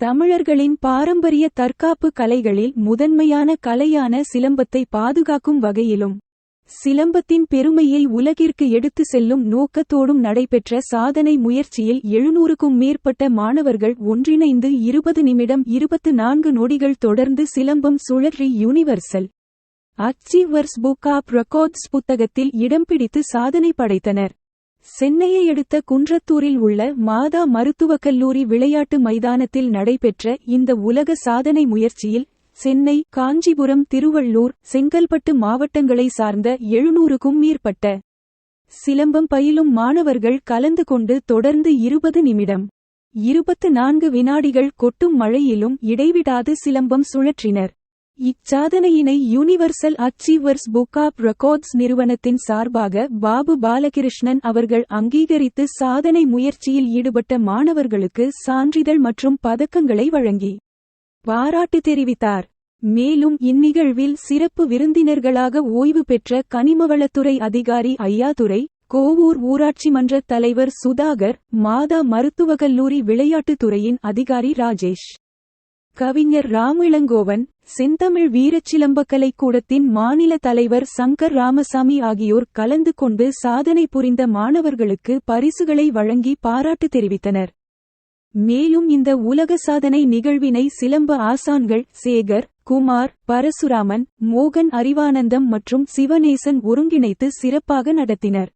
தமிழர்களின் பாரம்பரிய தற்காப்பு கலைகளில் முதன்மையான கலையான சிலம்பத்தை பாதுகாக்கும் வகையிலும் சிலம்பத்தின் பெருமையை உலகிற்கு எடுத்து செல்லும் நோக்கத்தோடும் நடைபெற்ற சாதனை முயற்சியில் எழுநூறுக்கும் மேற்பட்ட மாணவர்கள் ஒன்றிணைந்து இருபது நிமிடம் இருபத்து நான்கு நொடிகள் தொடர்ந்து சிலம்பம் சுழற்றி universal achievers book of records புத்தகத்தில் இடம்பிடித்து சாதனை படைத்தனர். சென்னையை அடுத்த குன்றத்தூரில் உள்ள மாதா மருத்துவக் கல்லூரி விளையாட்டு மைதானத்தில் நடைபெற்ற இந்த உலக சாதனை முயற்சியில் சென்னை காஞ்சிபுரம் திருவள்ளூர் செங்கல்பட்டு மாவட்டங்களை சார்ந்த எழுநூறுக்கும் மேற்பட்ட சிலம்பம் பயிலும் மாணவர்கள் கலந்து கொண்டு தொடர்ந்து இருபது நிமிடம். இருபத்து நான்கு வினாடிகள் கொட்டும் மழையிலும் இடைவிடாது சிலம்பம் சுழற்றினர். இச்சாதனையினை universal achievers book of records நிறுவனத்தின் சார்பாக பாபு பாலகிருஷ்ணன் அவர்கள் அங்கீகரித்து சாதனை முயற்சியில் ஈடுபட்ட மாணவர்களுக்கு சான்றிதழ் மற்றும் பதக்கங்களை வழங்கி பாராட்டு தெரிவித்தார். மேலும் இந்நிகழ்வில் சிறப்பு விருந்தினர்களாக ஓய்வு பெற்ற கனிமவளத்துறை அதிகாரி ஐயாதுரை கோவூர் ஊராட்சி மன்ற தலைவர் சுதாகர் மாதா மருத்துவக் கல்லூரி விளையாட்டுத் துறையின் அதிகாரி ராஜேஷ். கவிஞர் ராமிளங்கோவன் செந்தமிழ் வீரச்சிலம்பக்கலை கூடத்தின் மாநில தலைவர் சங்கர் ராமசாமி ஆகியோர் கலந்து கொண்டு சாதனை புரிந்த மாணவர்களுக்கு பரிசுகளை வழங்கி பாராட்டு தெரிவித்தனர். மேலும் இந்த உலக சாதனை நிகழ்வினை சிலம்ப ஆசான்கள் சேகர் குமார் பரசுராமன் மோகன் அறிவானந்தம் மற்றும் சிவநேசன் ஒருங்கிணைத்து சிறப்பாக நடத்தினர்.